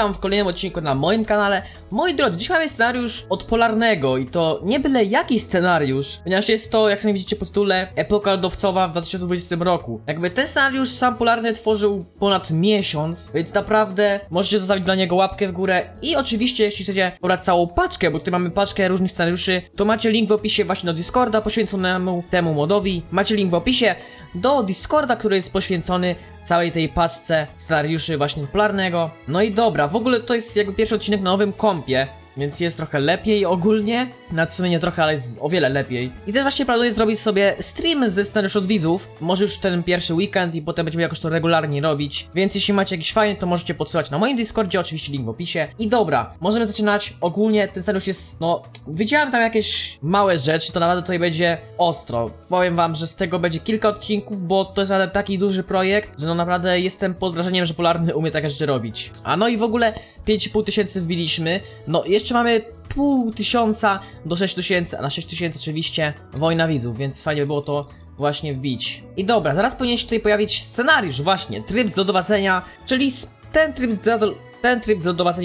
witam w kolejnym odcinku na moim kanale. Moi drodzy, dziś mamy scenariusz od Polarnego i to nie byle jaki scenariusz, ponieważ jest to, jak sami widzicie po tytule, epoka lodowcowa w 2020 roku. Jakby ten scenariusz sam Polarny tworzył ponad miesiąc, więc naprawdę możecie zostawić dla niego łapkę w górę i oczywiście, jeśli chcecie pobrać całą paczkę, bo tutaj mamy paczkę różnych scenariuszy, to macie link w opisie właśnie do Discorda poświęconemu temu modowi. Macie link w opisie do Discorda, który jest poświęcony całej tej paczce scenariuszy właśnie popularnego. No i dobra, w ogóle to jest jakby pierwszy odcinek na nowym kompie. Więc jest trochę lepiej ogólnie. Na w sumie nie trochę, ale jest o wiele lepiej. I też właśnie planuję zrobić sobie stream ze scenariuszy od widzów. Może już ten pierwszy weekend i potem będziemy jakoś to regularnie robić. Więc jeśli macie jakiś fajny, to możecie podsyłać na moim Discordzie, oczywiście link w opisie. I dobra, możemy zaczynać. Ogólnie ten scenariusz jest, no, widziałem tam jakieś małe rzeczy, to naprawdę tutaj będzie ostro. Powiem wam, że z tego będzie kilka odcinków, bo to jest ale taki duży projekt, że no naprawdę jestem pod wrażeniem, że Polarny umie takie rzeczy robić. A no i w ogóle 5,5 tysięcy wbiliśmy. No, jeszcze mamy pół tysiąca do 6 tysięcy, a na 6 tysięcy oczywiście wojna widzów, więc fajnie by było to właśnie wbić. I dobra, zaraz powinien się tutaj pojawić scenariusz, właśnie, tryb zlodowacenia, czyli ten tryb, zlado- ten tryb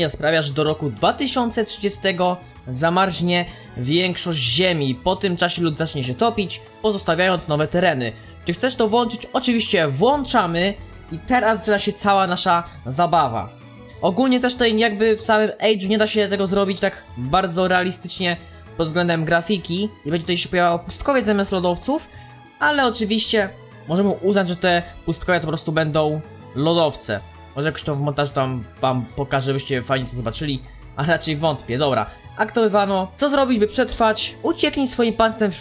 sprawia, że do roku 2030 zamarznie większość Ziemi. Po tym czasie lód zacznie się topić, pozostawiając nowe tereny. Czy chcesz to włączyć? Oczywiście włączamy i teraz zaczyna się cała nasza zabawa. Ogólnie też tutaj jakby w samym Age'u nie da się tego zrobić tak bardzo realistycznie pod względem grafiki i będzie tutaj się pojawiał pustkowiec zamiast lodowców, ale oczywiście możemy uznać, że te pustkowie to po prostu będą lodowce. Może jakoś to w montażu tam wam pokażę, żebyście fajnie to zobaczyli, a raczej wątpię. Dobra, aktywowano. Co zrobić, by przetrwać? Ucieknij swoim państwem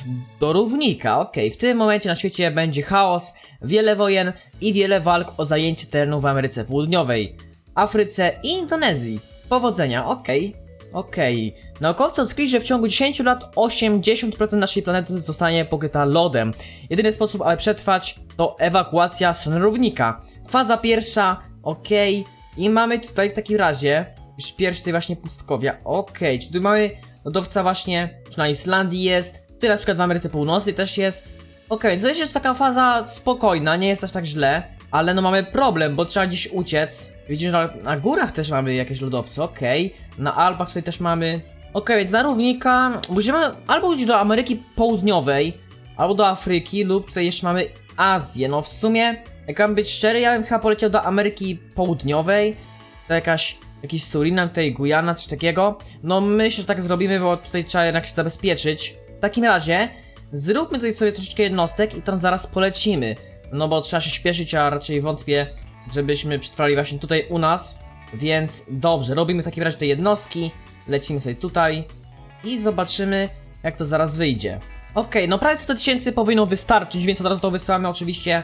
do równika. Okej, w tym momencie na świecie będzie chaos, wiele wojen i wiele walk o zajęcie terenu w Ameryce Południowej. Afryce i Indonezji. Powodzenia, okej. Okej. Naukowcy odkryli, że w ciągu 10 lat 80% naszej planety zostanie pokryta lodem. Jedyny sposób, aby przetrwać, to ewakuacja równika. Faza pierwsza, okej. I mamy tutaj w takim razie już pierwszy właśnie pustkowia. Okej, czyli tu mamy lodowca właśnie, czy na Islandii jest, tutaj na przykład w Ameryce Północnej też jest. Okej, to też jest taka faza spokojna, nie jest aż tak źle, ale no mamy problem, bo trzeba gdzieś uciec. Widzimy, że na, na górach też mamy jakieś lodowce, okej. Na Alpach tutaj też mamy. Okej, więc na równika musimy albo iść do Ameryki Południowej, albo do Afryki, lub tutaj jeszcze mamy Azję. No w sumie, jak mam być szczery, ja bym chyba poleciał do Ameryki Południowej. To jakaś, jakiś Surinam, tutaj Gujana, coś takiego. No myślę, że tak zrobimy, bo tutaj trzeba jednak się zabezpieczyć. W takim razie, zróbmy tutaj sobie troszeczkę jednostek i tam zaraz polecimy. No bo trzeba się śpieszyć, a raczej wątpię, żebyśmy przetrwali właśnie tutaj u nas. Więc dobrze, robimy w takim razie te jednostki, lecimy sobie tutaj i zobaczymy, jak to zaraz wyjdzie. Okej, no prawie 100 tysięcy powinno wystarczyć, więc od razu to wysyłamy oczywiście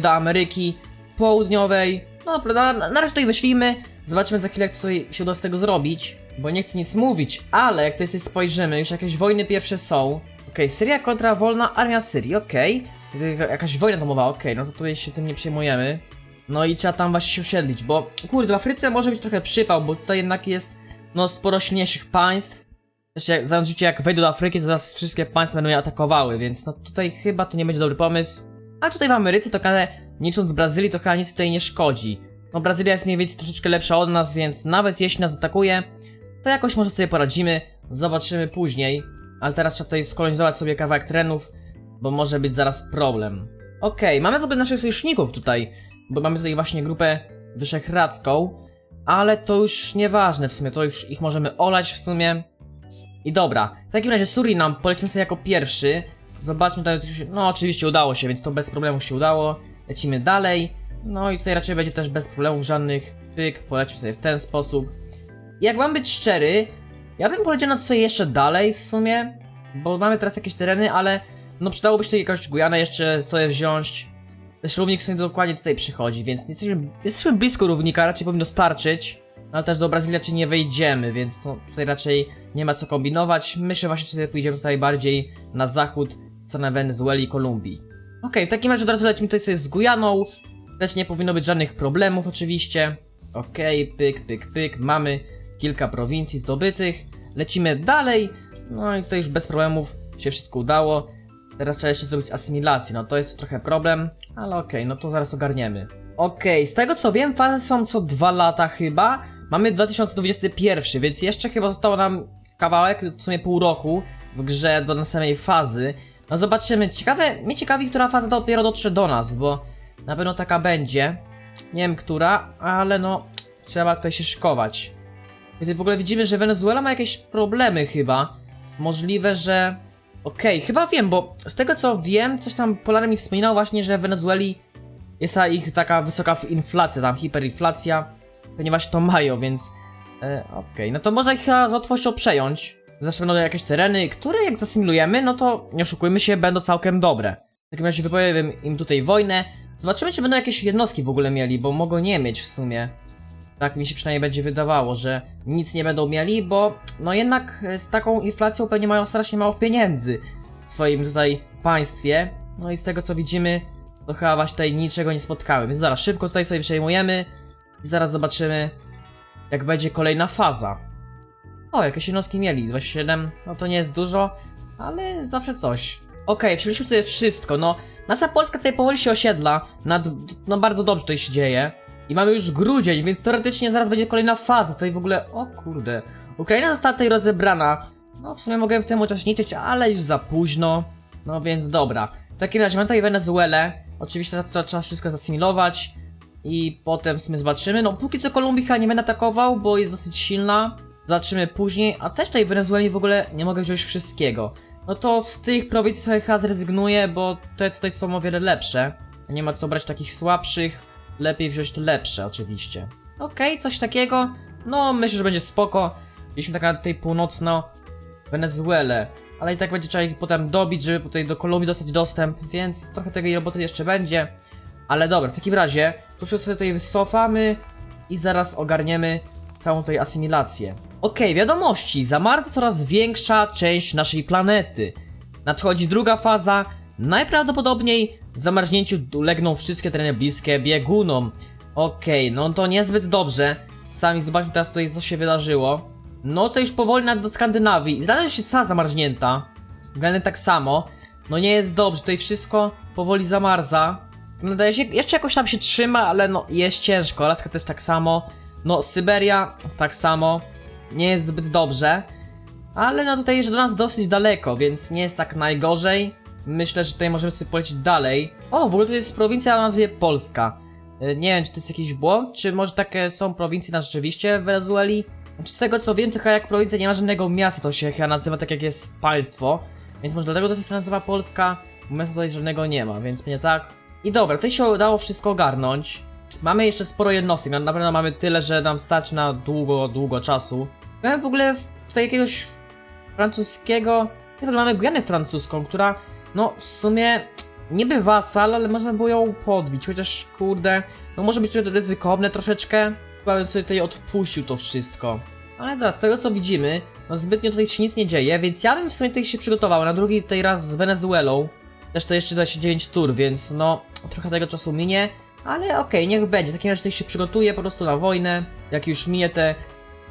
do Ameryki Południowej. No na, na razie tutaj wyślijmy, zobaczymy za chwilę, jak tutaj się uda z tego zrobić, bo nie chcę nic mówić, ale jak tutaj sobie spojrzymy, już jakieś wojny pierwsze są. Okej, Syria kontra wolna armia Syrii, okej. Jakaś wojna domowa, okej, no to tutaj się tym nie przejmujemy. No i trzeba tam właśnie się osiedlić, bo kurde, w Afryce może być trochę przypał, bo tutaj jednak jest no sporo silniejszych państw. Też jak załóżcie, jak wejdę do Afryki, to teraz wszystkie państwa będą je atakowały, więc no tutaj chyba to nie będzie dobry pomysł. A tutaj w Ameryce to ale nie licząc Brazylii, to chyba nic tutaj nie szkodzi. No Brazylia jest mniej więcej troszeczkę lepsza od nas, więc nawet jeśli nas atakuje, to jakoś może sobie poradzimy. Zobaczymy później. Ale teraz trzeba tutaj skolonizować sobie kawałek terenów, bo może być zaraz problem. Okej, mamy w ogóle naszych sojuszników tutaj, bo mamy tutaj właśnie grupę wyszehradzką, ale to już nieważne w sumie, to już ich możemy olać w sumie. I dobra, w takim razie Surinam polećmy sobie jako pierwszy. Zobaczmy tutaj, no oczywiście udało się, więc to bez problemu się udało. Lecimy dalej. No i tutaj raczej będzie też bez problemów żadnych. Pyk, polećmy sobie w ten sposób. Jak mam być szczery, ja bym poleciał na sobie jeszcze dalej w sumie, bo mamy teraz jakieś tereny, ale no przydałoby się tutaj jakąś Gujanę jeszcze sobie wziąć. Też równik sobie dokładnie tutaj przychodzi, więc jesteśmy, jesteśmy blisko równika, raczej powinno starczyć. No ale też do Brazylii raczej nie wejdziemy, więc to tutaj raczej nie ma co kombinować. Myślę właśnie, że sobie pójdziemy tutaj bardziej na zachód, w stronę Wenezueli i Kolumbii. Okej, w takim razie od razu lecimy tutaj sobie z Gujaną. Też nie powinno być żadnych problemów oczywiście. Okej, pyk, pyk, pyk. Mamy kilka prowincji zdobytych. Lecimy dalej. No i tutaj już bez problemów się wszystko udało. Teraz trzeba jeszcze zrobić asymilację. No to jest trochę problem, ale okej, no to zaraz ogarniemy. Okej, z tego co wiem, fazy są co dwa lata chyba. mamy 2021, więc jeszcze chyba zostało nam kawałek, w sumie pół roku w grze do następnej fazy. No zobaczymy, ciekawe, mnie ciekawi, która faza dopiero dotrze do nas, bo na pewno taka będzie. Nie wiem, która, ale no, trzeba tutaj się szykować. Tutaj w ogóle widzimy, że Wenezuela ma jakieś problemy chyba. Możliwe, że... Okej, chyba wiem, bo z tego co wiem, coś tam Polary mi wspominał właśnie, że w Wenezueli jest ta ich taka wysoka inflacja, tam hiperinflacja, ponieważ to mają, więc... E, Okej, no to można ich chyba z łatwością przejąć. Zawsze będą jakieś tereny, które jak zasymilujemy, no to nie oszukujmy się, będą całkiem dobre. W takim razie wypowiem im tutaj wojnę. Zobaczymy, czy będą jakieś jednostki w ogóle mieli, bo mogą nie mieć w sumie. Tak mi się przynajmniej będzie wydawało, że nic nie będą mieli, bo no jednak e, z taką inflacją pewnie mają strasznie mało pieniędzy w swoim tutaj państwie. No i z tego co widzimy, to chyba właśnie tutaj niczego nie spotkały. Więc zaraz szybko tutaj sobie przejmujemy i zaraz zobaczymy, jak będzie kolejna faza. O, jakieś jednostki mieli, 27, no to nie jest dużo, ale zawsze coś. Okej, przyjęliśmy sobie wszystko, no nasza Polska tutaj powoli się osiedla, nad, no bardzo dobrze tutaj się dzieje. I mamy już grudzień, więc teoretycznie zaraz będzie kolejna faza, tutaj w ogóle, o kurde. Ukraina została tutaj rozebrana, no w sumie mogłem w tym uczestniczyć, ale już za późno. No więc dobra. W takim razie mamy tutaj Wenezuelę, oczywiście teraz trzeba, wszystko zasymilować. I potem w sumie zobaczymy. No póki co Kolumbika nie będę atakował, bo jest dosyć silna. Zobaczymy później, a też tutaj w Wenezueli w ogóle nie mogę wziąć wszystkiego. No to z tych prowincji chyba zrezygnuję, bo te tutaj są o wiele lepsze. Nie ma co brać takich słabszych, lepiej wziąć te lepsze oczywiście. Okej, coś takiego. No myślę, że będzie spoko. Mieliśmy tak na tej północno Wenezuelę. Ale i tak będzie trzeba ich potem dobić, żeby tutaj do Kolumbii dostać dostęp, więc trochę tej roboty jeszcze będzie. Ale dobra, w takim razie, to wszystko sobie tutaj wycofamy i zaraz ogarniemy całą tej asymilację. Okej, wiadomości. Zamarza coraz większa część naszej planety. Nadchodzi druga faza. Najprawdopodobniej zamarznięciu ulegną wszystkie tereny bliskie biegunom. Okej, no to niezbyt dobrze. Sami zobaczmy teraz tutaj, co się wydarzyło. No to już powoli nad do Skandynawii. Izrael się sa zamarznięta. Względem tak samo. No nie jest dobrze, tutaj wszystko powoli zamarza. Wydaje się, jeszcze jakoś tam się trzyma, ale no jest ciężko. Alaska też tak samo. No Syberia tak samo. Nie jest zbyt dobrze. Ale no tutaj jest do nas dosyć daleko, więc nie jest tak najgorzej. Myślę, że tutaj możemy sobie polecieć dalej. O, w ogóle to jest prowincja o nazwie Polska. Y, Nie wiem, czy to jest jakiś błąd, czy może takie są prowincje na rzeczywiście w Wenezueli? Znaczy, z tego co wiem, to chyba jak prowincja nie ma żadnego miasta, to się chyba nazywa tak jak jest państwo. Więc może dlatego to się nazywa Polska, bo miasta tutaj żadnego nie ma, więc mnie tak. I dobra, tutaj się udało wszystko ogarnąć. Mamy jeszcze sporo jednostek, na pewno mamy tyle, że nam starczy na długo, długo czasu. Mamy w ogóle tutaj jakiegoś francuskiego... Mamy Gujanę francuską, która no w sumie niby wasal, ale można było ją podbić, chociaż kurde, no może być to ryzykowne troszeczkę. Chyba bym sobie tutaj odpuścił to wszystko. Ale dobra, z tego co widzimy, no zbytnio tutaj się nic nie dzieje, więc ja bym w sumie tutaj się przygotował na drugi tutaj raz z Wenezuelą. Też to jeszcze 29 tur, więc no trochę tego czasu minie. Ale okej, niech będzie. W takim razie tutaj się przygotuję po prostu na wojnę. Jak już minie te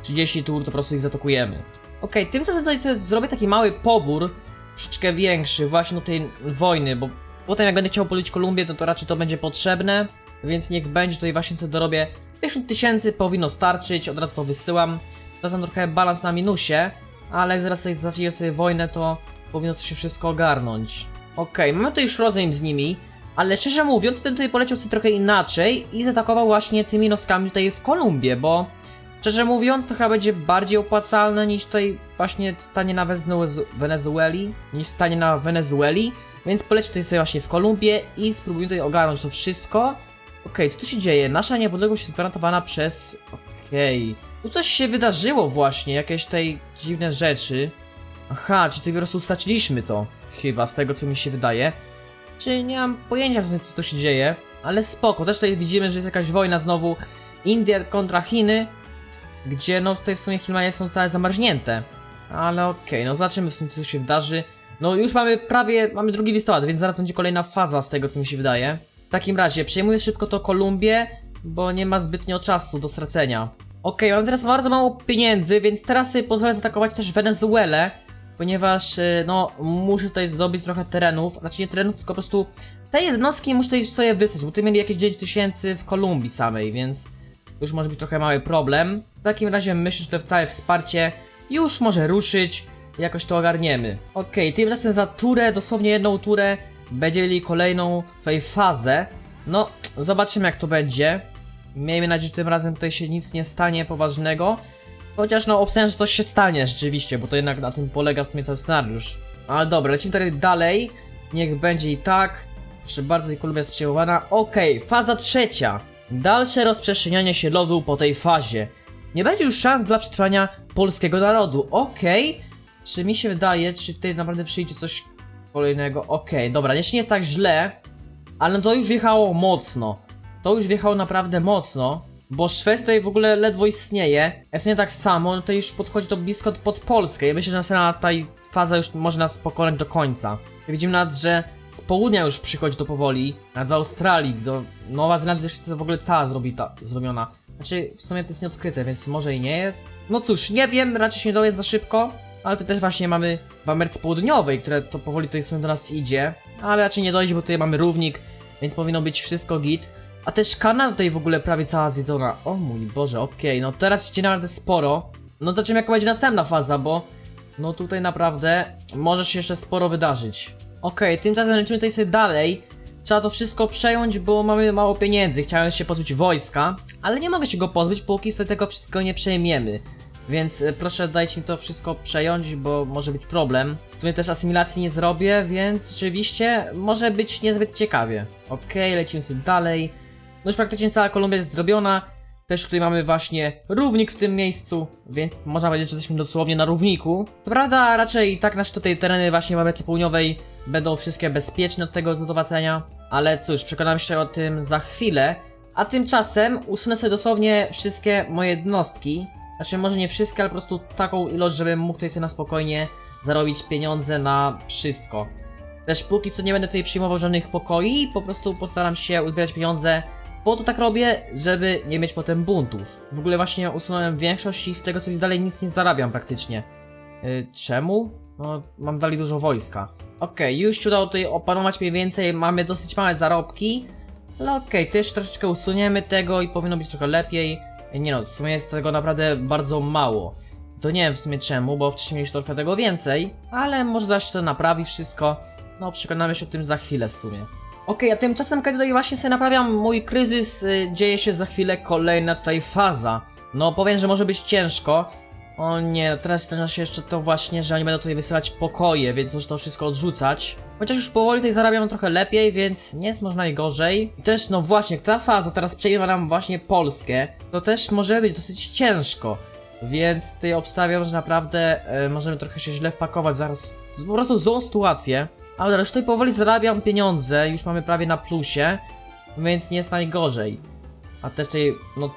30 tur, to po prostu ich zaatakujemy. Okej, tymczasem tutaj sobie zrobię taki mały pobór, troszeczkę większy właśnie do tej wojny, bo potem jak będę chciał polić Kolumbię, to, to raczej to będzie potrzebne, więc niech będzie tutaj właśnie sobie dorobię 50 tysięcy, powinno starczyć, od razu to wysyłam. Teraz mam trochę balans na minusie, ale jak zaraz tutaj zacznę sobie wojnę, to powinno to się wszystko ogarnąć. Okej, mamy tu już rozejm z nimi, ale szczerze mówiąc, ten tutaj poleciał sobie trochę inaczej i zaatakował właśnie tymi noskami tutaj w Kolumbię, bo szczerze mówiąc, to chyba będzie bardziej opłacalne niż tutaj właśnie stanie na Wenezu- Wenezueli, niż stanie na Wenezueli, więc polecił tutaj sobie właśnie w Kolumbię i spróbujmy tutaj ogarnąć to wszystko. Okej, co tu się dzieje? Nasza niepodległość jest gwarantowana przez... Okej. Tu coś się wydarzyło właśnie, jakieś tutaj dziwne rzeczy. Aha, czy po prostu straciliśmy to. Chyba, z tego co mi się wydaje. Czy nie mam pojęcia co tu się dzieje. Ale spoko, też tutaj widzimy, że jest jakaś wojna znowu. India kontra Chiny. Gdzie no tutaj w sumie Himalaya są całe zamarznięte. Ale okej, no zobaczymy w sumie co się wydarzy. No już mamy prawie, mamy drugi listopad, więc zaraz będzie kolejna faza z tego co mi się wydaje. W takim razie przejmuję szybko to Kolumbię, bo nie ma zbytnio czasu do stracenia. Okej, mam teraz bardzo mało pieniędzy, więc teraz sobie pozwolę zaatakować też Wenezuelę, ponieważ e, no muszę tutaj zdobyć trochę terenów, znaczy nie terenów, tylko po prostu te jednostki muszę tutaj sobie wysłać, bo tu mieli jakieś 9 tysięcy w Kolumbii samej, więc już może być trochę mały problem. Takim razie myślę, że to całe wsparcie już może ruszyć. Jakoś to ogarniemy. Okej, tymczasem za turę, dosłownie jedną turę, będziemy mieli kolejną tutaj fazę. No, zobaczymy jak to będzie. Miejmy nadzieję, że tym razem tutaj się nic nie stanie poważnego. Chociaż no, obstawiam, że coś się stanie rzeczywiście, bo to jednak na tym polega w sumie cały scenariusz. Ale dobra, lecimy tutaj dalej. Niech będzie i tak. Proszę bardzo, tej Kolumbia jest przejmowana. Okej, faza trzecia. Dalsze rozprzestrzenianie się lodu po tej fazie. Nie będzie już szans dla przetrwania polskiego narodu. Okej. Czy mi się wydaje, czy tutaj naprawdę przyjdzie coś kolejnego? Okej, dobra, jeszcze nie jest tak źle, ale to już wjechało mocno. To już wjechało naprawdę mocno, bo Szwecja tutaj w ogóle ledwo istnieje. Estonia tak samo, no to już podchodzi to blisko pod Polskę. Ja myślę, że następna ta faza już może nas pokonać do końca. Widzimy nawet, że z południa już przychodzi to powoli, nawet do Australii, do Nowa Zelandia już jest w ogóle cała zrobi ta, zrobiona. Znaczy, w sumie to jest nieodkryte, więc może i nie jest. No cóż, nie wiem, raczej się nie dowiedz za szybko. Ale to też właśnie mamy w Ameryce Południowej, które to powoli tutaj sobie do nas idzie. Ale raczej nie dojdzie, bo tutaj mamy równik, więc powinno być wszystko git. A też Kanada tutaj w ogóle prawie cała zjedzona. O mój Boże, okej, no teraz się naprawdę sporo. No zobaczymy jaka będzie następna faza, bo no tutaj naprawdę może się jeszcze sporo wydarzyć. Okej, tymczasem lecimy tutaj sobie dalej. Trzeba to wszystko przejąć, bo mamy mało pieniędzy. Chciałem się pozbyć wojska, ale nie mogę się go pozbyć, póki sobie tego wszystko nie przejmiemy. Więc e, proszę dajcie mi to wszystko przejąć, bo może być problem. W sumie też asymilacji nie zrobię, więc rzeczywiście może być niezbyt ciekawie. Okej, lecimy sobie dalej. No już praktycznie cała Kolumbia jest zrobiona. Też tutaj mamy właśnie równik w tym miejscu, więc można powiedzieć, że jesteśmy dosłownie na równiku. Co prawda raczej tak nasze tutaj tereny właśnie w Ameryce Południowej będą wszystkie bezpieczne od tego dotowania, ale cóż, przekonam się o tym za chwilę. A tymczasem usunę sobie dosłownie wszystkie moje jednostki. Znaczy może nie wszystkie, ale po prostu taką ilość, żebym mógł tutaj sobie na spokojnie zarobić pieniądze na wszystko. Też póki co nie będę tutaj przyjmował żadnych pokoi, po prostu postaram się uzbierać pieniądze po to tak robię, żeby nie mieć potem buntów. W ogóle właśnie usunąłem większość i z tego coś dalej nic nie zarabiam praktycznie. Yy, czemu? No, mam dalej dużo wojska. Okej, już się udało tutaj opanować mniej więcej, mamy dosyć małe zarobki. Ale okej, też troszeczkę usuniemy tego i powinno być trochę lepiej. Nie no, w sumie jest tego naprawdę bardzo mało. To nie wiem w sumie czemu, bo wcześniej mieliśmy trochę tego więcej, ale może zaś to naprawi wszystko. No, przekonamy się o tym za chwilę w sumie. Okej, a tymczasem kiedy tutaj właśnie sobie naprawiam mój kryzys, y, dzieje się za chwilę kolejna tutaj faza. No powiem, że może być ciężko. O nie, teraz zaczyna się jeszcze to właśnie, że oni będą tutaj wysyłać pokoje, więc muszę to wszystko odrzucać. Chociaż już powoli tutaj zarabiam trochę lepiej, więc nie jest może najgorzej. I też, no właśnie, ta faza teraz przejęła nam właśnie Polskę, to też może być dosyć ciężko. Więc tutaj obstawiam, że naprawdę e, możemy trochę się źle wpakować, zaraz po prostu złą sytuację. Ale teraz tutaj powoli zarabiam pieniądze, już mamy prawie na plusie, więc nie jest najgorzej. A też tutaj, no,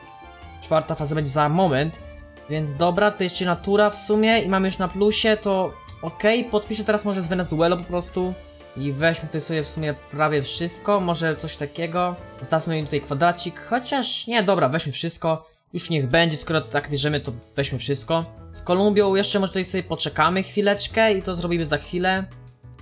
czwarta faza będzie za moment, więc dobra, to jeszcze natura w sumie i mamy już na plusie, to okej, podpiszę teraz może z Wenezuelą po prostu. I weźmy tutaj sobie w sumie prawie wszystko, może coś takiego. Zostawmy im tutaj kwadracik, chociaż nie, dobra, weźmy wszystko. Już niech będzie, skoro tak bierzemy, to weźmy wszystko. Z Kolumbią jeszcze może tutaj sobie poczekamy chwileczkę i to zrobimy za chwilę.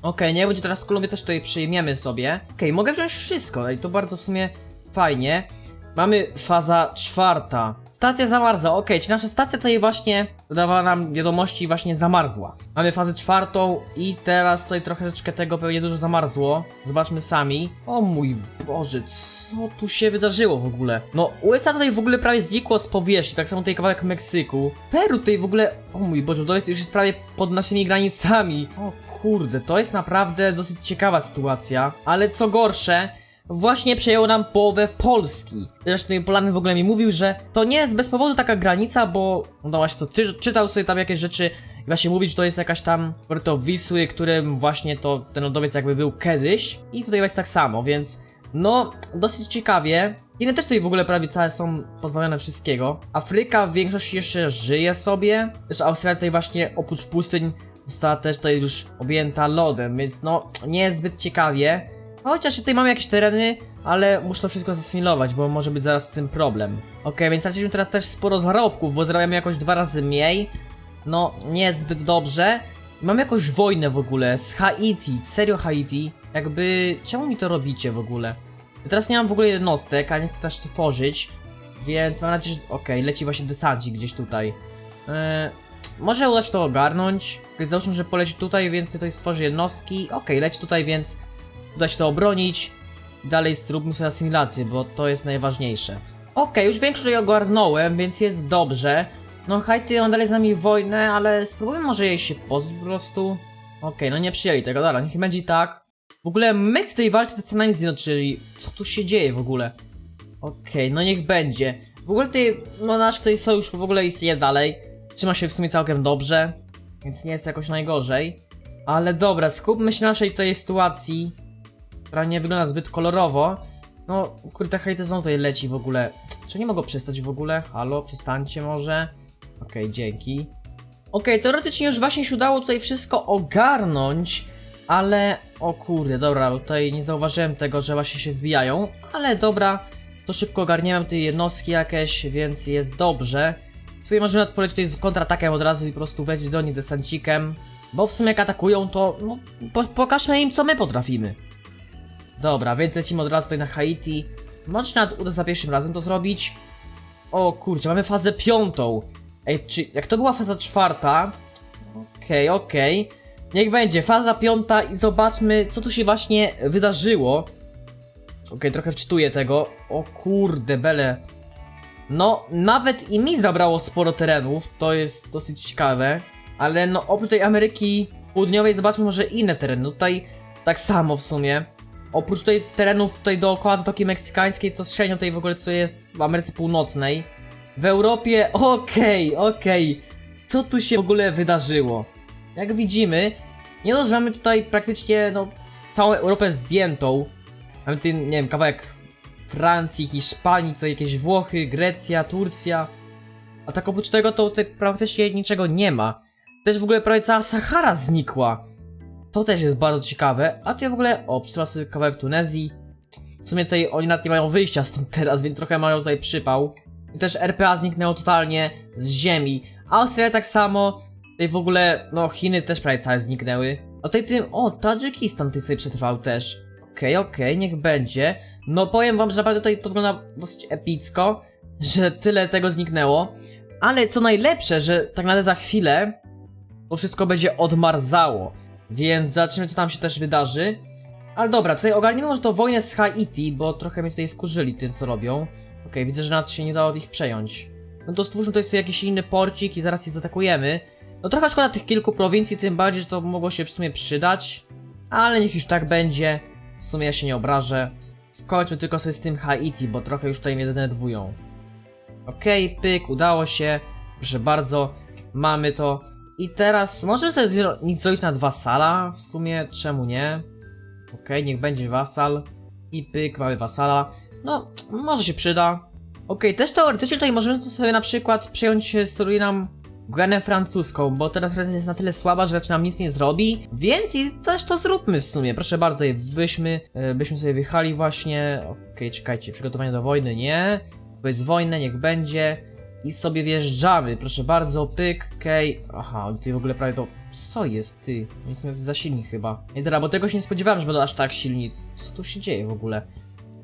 Okej, nie będzie teraz Kolumbię też tutaj przyjmiemy sobie. Okej, mogę wziąć wszystko i to bardzo w sumie fajnie. Mamy faza czwarta. Stacja zamarzła, okej, czyli nasza stacja tutaj właśnie dodawała nam wiadomości i właśnie zamarzła. Mamy fazę czwartą i teraz tutaj troszeczkę tego pewnie dużo zamarzło. Zobaczmy sami. O mój Boże, co tu się wydarzyło w ogóle? No, USA tutaj w ogóle prawie znikło z powierzchni, tak samo tutaj kawałek Meksyku. Peru tutaj w ogóle, o mój Boże, to jest już jest prawie pod naszymi granicami. O kurde, to jest naprawdę dosyć ciekawa sytuacja. Ale co gorsze, właśnie przejął nam połowę Polski. Zresztą Polanek w ogóle mi mówił, że to nie jest bez powodu taka granica, bo no właśnie to ty, czytał sobie tam jakieś rzeczy i właśnie mówić, że to jest jakaś tam to Wisły, którym właśnie to ten lodowiec jakby był kiedyś i tutaj jest tak samo, więc no dosyć ciekawie. Chiny też tutaj w ogóle prawie całe są pozbawione wszystkiego. Afryka w większości jeszcze żyje sobie. Też Australia tutaj właśnie oprócz pustyń została też tutaj już objęta lodem, więc no nie jest zbyt ciekawie. Chociaż tutaj mamy jakieś tereny, ale muszę to wszystko zasymilować, bo może być zaraz z tym problem. Okej, więc straciliśmy teraz też sporo zarobków, bo zarabiamy jakoś dwa razy mniej. No, nie jest zbyt dobrze. Mam jakąś wojnę w ogóle z Haiti, serio Haiti. Jakby, czemu mi to robicie w ogóle? Ja teraz nie mam w ogóle jednostek, a nie chcę też tworzyć. Więc mam nadzieję, że... Okej, leci właśnie desanci gdzieś tutaj. Eee, może uda się to ogarnąć. Załóżmy, że poleci tutaj, więc tutaj stworzy jednostki. Okej, leci tutaj, więc uda się to obronić. Dalej zróbmy sobie asymilację, bo to jest najważniejsze. Okej, już większość ogarnąłem, więc jest dobrze. No Haiti on dalej z nami wojnę, ale spróbujmy może jej się pozbyć po prostu. Okej, no nie przyjęli tego, dobra, niech będzie tak. W ogóle Mex tej walczy ze Stanami Zjednoczonymi. Co tu się dzieje w ogóle? Okej, no niech będzie. W ogóle tej, no nasz tutaj sojusz w ogóle istnieje dalej. Trzyma się w sumie całkiem dobrze, więc nie jest jakoś najgorzej. Ale dobra, skupmy się na naszej tej sytuacji, która nie wygląda zbyt kolorowo. No, kurde, hejty znowu tutaj leci w ogóle. Czy nie mogą przestać w ogóle? Halo, przestańcie może. Okej, dzięki. Okej, teoretycznie już właśnie się udało tutaj wszystko ogarnąć, ale... O kurde, dobra, tutaj nie zauważyłem tego, że właśnie się wbijają, ale dobra, to szybko ogarniałem te jednostki jakieś, więc jest dobrze. W sumie możemy polecieć tutaj z kontratakiem od razu i po prostu wejść do nich desancikiem, bo w sumie jak atakują, to no, po pokażmy im, co my potrafimy. Dobra, więc lecimy od razu tutaj na Haiti. Może się nawet uda za pierwszym razem to zrobić. O kurczę, mamy fazę piątą. Ej, czy jak to była faza czwarta? Okej, okej. Niech będzie, faza piąta i zobaczmy, co tu się właśnie wydarzyło. Okej, trochę wczytuję tego. O kurde, bele. No, nawet i mi zabrało sporo terenów, to jest dosyć ciekawe. Ale no, oprócz tej Ameryki Południowej zobaczmy może inne tereny. No tutaj tak samo w sumie. Oprócz tej terenów tutaj dookoła Zatoki Meksykańskiej, to średnio tutaj w ogóle co jest w Ameryce Północnej. W Europie, okej, okej. Co tu się w ogóle wydarzyło? Jak widzimy, nie dość, mamy tutaj praktycznie, no, całą Europę zdjętą. Mamy tutaj, nie wiem, kawałek Francji, Hiszpanii, tutaj jakieś Włochy, Grecja, Turcja. A tak oprócz tego to tutaj praktycznie niczego nie ma. Też w ogóle prawie cała Sahara znikła. To też jest bardzo ciekawe. A tutaj w ogóle, o, przytrzymał sobie kawałek Tunezji. W sumie tutaj oni nawet nie mają wyjścia stąd teraz, więc trochę mają tutaj przypał. I też RPA zniknęło totalnie z ziemi. Austria tak samo. Tutaj w ogóle, no Chiny też prawie całe zniknęły. O tutaj tym, o, Tadżykistan tutaj sobie przetrwał też. Okej, okej, niech będzie. No powiem wam, że naprawdę tutaj to wygląda dosyć epicko, że tyle tego zniknęło. Ale co najlepsze, że tak naprawdę za chwilę to wszystko będzie odmarzało. Więc zobaczymy, co tam się też wydarzy. Ale dobra, tutaj ogarnijmy może to wojnę z Haiti, bo trochę mnie tutaj wkurzyli tym, co robią. Okej, widzę, że nawet się nie dało ich przejąć. No to stwórzmy tutaj sobie jakiś inny porcik i zaraz ich zaatakujemy. No trochę szkoda tych kilku prowincji, tym bardziej, że to mogło się w sumie przydać. Ale niech już tak będzie. W sumie ja się nie obrażę. Skończmy tylko sobie z tym Haiti, bo trochę już tutaj mnie denerwują. Okej, pyk, udało się. Proszę bardzo, mamy to. I teraz możemy sobie zro- zrobić na dwa sala. W sumie czemu nie? Okej, niech będzie wasal. I pyk, mamy wasala. No, może się przyda. Okej, też teoretycznie tutaj możemy sobie na przykład przejąć Surinam Guianę francuską, bo teraz Francja jest na tyle słaba, że raczej nam nic nie zrobi, więc i też to zróbmy w sumie. Proszę bardzo, byśmy, e, byśmy sobie wyjechali właśnie. Okej, czekajcie, przygotowanie do wojny, nie. Powiedz wojnę, niech będzie. I sobie wjeżdżamy, proszę bardzo, pyk, okej. Aha, oni tutaj w ogóle prawie to... Co jest, ty? Oni są za silni chyba. Nie dobra, bo tego się nie spodziewałem, że będą aż tak silni. Co tu się dzieje w ogóle?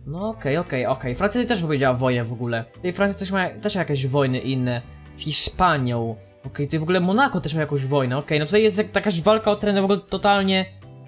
No okej, okej, okej. Francja tutaj też wypowiedziała wojnę w ogóle. Tej Francja też ma też jakieś wojny inne. Z Hiszpanią. Okej, tutaj w ogóle Monako też ma jakąś wojnę. Okej, no tutaj jest jak- jakaś walka o tereny w ogóle totalnie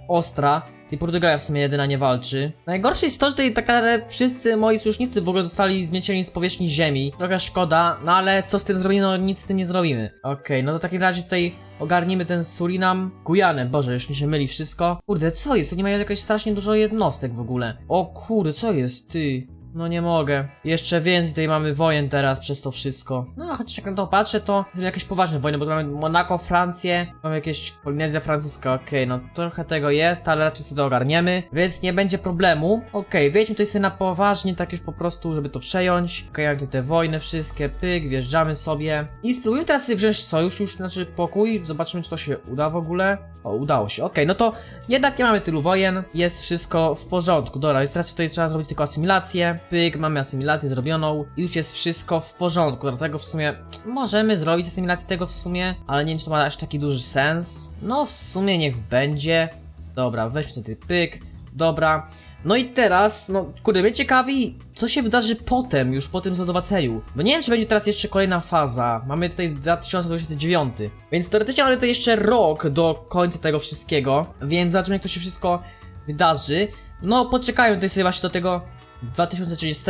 ostra. Tej Portugalia w sumie jedyna nie walczy. Najgorsze jest to, że tutaj tak naprawdę wszyscy moi sojusznicy w ogóle zostali zmiecieni z powierzchni ziemi. Trochę szkoda, no ale co z tym zrobimy? No nic z tym nie zrobimy. Okej, no to w takim razie tutaj ogarnijmy ten Surinam. Gujanę, boże, już mi się myli wszystko. Kurde, co jest? Oni mają jakieś strasznie dużo jednostek w ogóle. O kurde, co jest, ty? No nie mogę. Jeszcze więcej tutaj mamy wojen teraz przez to wszystko. No, chociaż jak na to patrzę, to są jakieś poważne wojny, bo mamy Monako, Francję, mamy jakieś Polinezja francuska, okej, no trochę tego jest, ale raczej sobie to ogarniemy, więc nie będzie problemu. Okej, wejdźmy tutaj sobie na poważnie, tak już po prostu, żeby to przejąć. Okej, okay, te wojny wszystkie, pyk, wjeżdżamy sobie. I spróbujmy teraz sobie wziąć sojusz, już znaczy pokój, zobaczymy czy to się uda w ogóle. O, udało się, okej, no to jednak nie mamy tylu wojen, jest wszystko w porządku. Dobra, więc teraz tutaj trzeba zrobić tylko asymilację. Pyk, mamy asymilację zrobioną i już jest wszystko w porządku. Dlatego w sumie możemy zrobić asymilację tego w sumie, ale nie wiem, czy to ma aż taki duży sens. No, w sumie niech będzie. Dobra, weźmy sobie pyk. Dobra. No i teraz, no kurde, mnie ciekawi, co się wydarzy potem, już po tym zlodowaceniu. Bo nie wiem, czy będzie teraz jeszcze kolejna faza. Mamy tutaj 2029. Więc teoretycznie mamy to jeszcze rok do końca tego wszystkiego. Więc zobaczymy, jak to się wszystko wydarzy. No, poczekajmy tutaj sobie właśnie do tego 2030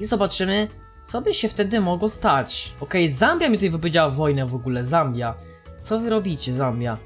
i zobaczymy, co by się wtedy mogło stać. Okej, Zambia mi tutaj wypowiedziała wojnę w ogóle, Zambia. Co wy robicie, Zambia?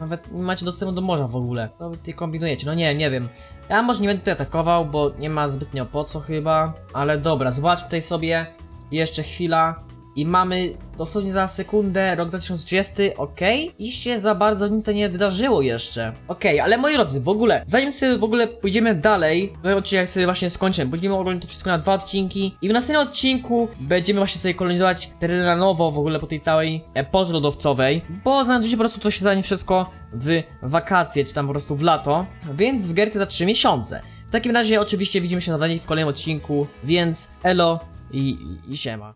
Nawet nie macie dostępu do morza w ogóle. Co wy tutaj kombinujecie? No nie, nie wiem. Ja może nie będę tutaj atakował, bo nie ma zbytnio po co chyba. Ale dobra, zobaczmy tutaj sobie. Jeszcze chwila. I mamy dosłownie za sekundę rok 2030, ok? I się za bardzo nic to nie wydarzyło jeszcze. Okej, ale moi drodzy, w ogóle, zanim sobie w ogóle pójdziemy dalej, to odcinek sobie właśnie skończymy. Będziemy oglądać to wszystko na dwa odcinki. I w następnym odcinku będziemy właśnie sobie kolonizować tereny na nowo w ogóle po tej całej epoce lodowcowej. Bo znajdzie się po prostu to się zajmie wszystko w wakacje, czy tam po prostu w lato. Więc w Gerce za 3 miesiące. W takim razie oczywiście widzimy się na w kolejnym odcinku, więc elo i, i, i siema.